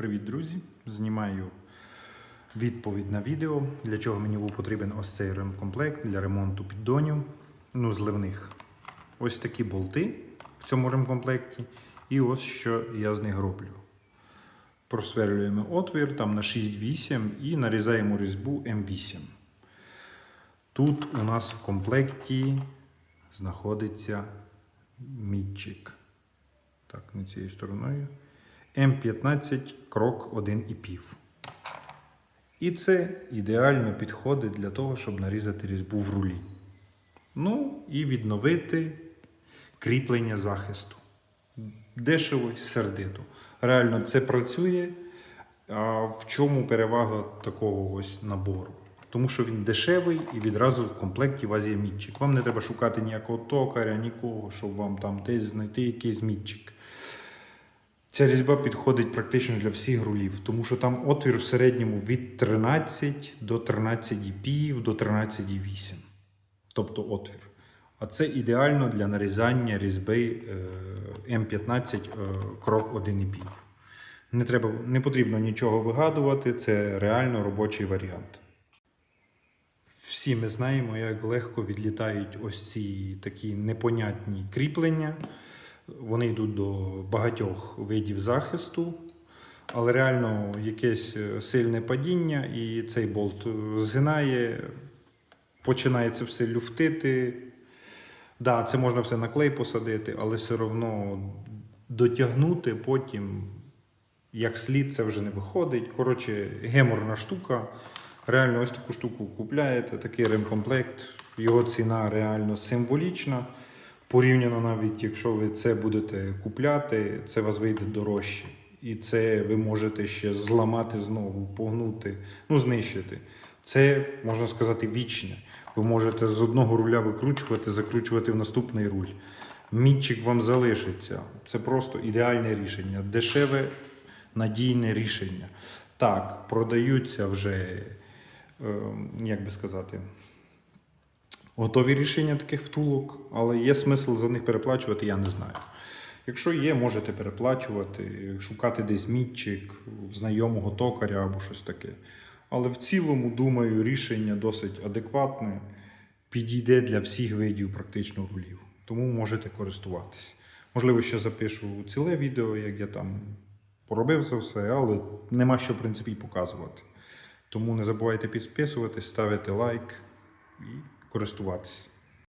Привіт, друзі! Знімаю відповідь на відео, для чого мені був потрібен ось цей ремкомплект для ремонту піддонів, ну, зливних. Ось такі болти в цьому ремкомплекті. І ось що я з них роблю. Просверлюємо отвір там на 6-8 і нарізаємо різьбу М8. Тут у нас в комплекті знаходиться мітчик. Так, не цією стороною. М15 крок 1,5. І це ідеально підходить для того, щоб нарізати різьбу в рулі. Ну і відновити кріплення захисту. Дешево сердито. Реально це працює. А в чому перевага такого ось набору? Тому що він дешевий і відразу в комплекті у вас є мітчик. Вам не треба шукати ніякого токаря, нікого, щоб вам там десь знайти якийсь мітчик. Ця різьба підходить практично для всіх рулів, тому що там отвір в середньому від 13 до 13,5 до 13,8. Тобто отвір. А це ідеально для нарізання різьби е, М15 е, крок 1,5. Не, треба, не потрібно нічого вигадувати, це реально робочий варіант. Всі ми знаємо, як легко відлітають ось ці такі непонятні кріплення. Вони йдуть до багатьох видів захисту, але реально якесь е, сильне падіння, і цей болт е, згинає, починає це все люфтити. Да, це можна все на клей посадити, але все одно дотягнути потім, як слід, це вже не виходить. Коротше, геморна штука. Реально, ось таку штуку купляєте, такий ремкомплект. Його ціна реально символічна. Порівняно навіть, якщо ви це будете купляти, це вас вийде дорожче. І це ви можете ще зламати знову, погнути, ну, знищити. Це, можна сказати, вічне. Ви можете з одного руля викручувати, закручувати в наступний руль. Мітчик вам залишиться. Це просто ідеальне рішення. Дешеве, надійне рішення. Так, продаються вже, е, як би сказати, готові рішення таких втулок, але є смисл за них переплачувати, я не знаю. Якщо є, можете переплачувати, шукати десь мітчик, знайомого токаря або щось таке. Але в цілому, думаю, рішення досить адекватне, підійде для всіх видів практично рулів. Тому можете користуватись. Можливо, ще запишу ціле відео, як я там поробив це все, але нема що, в принципі, показувати. Тому не забувайте підписуватись, ставити лайк і користуватись.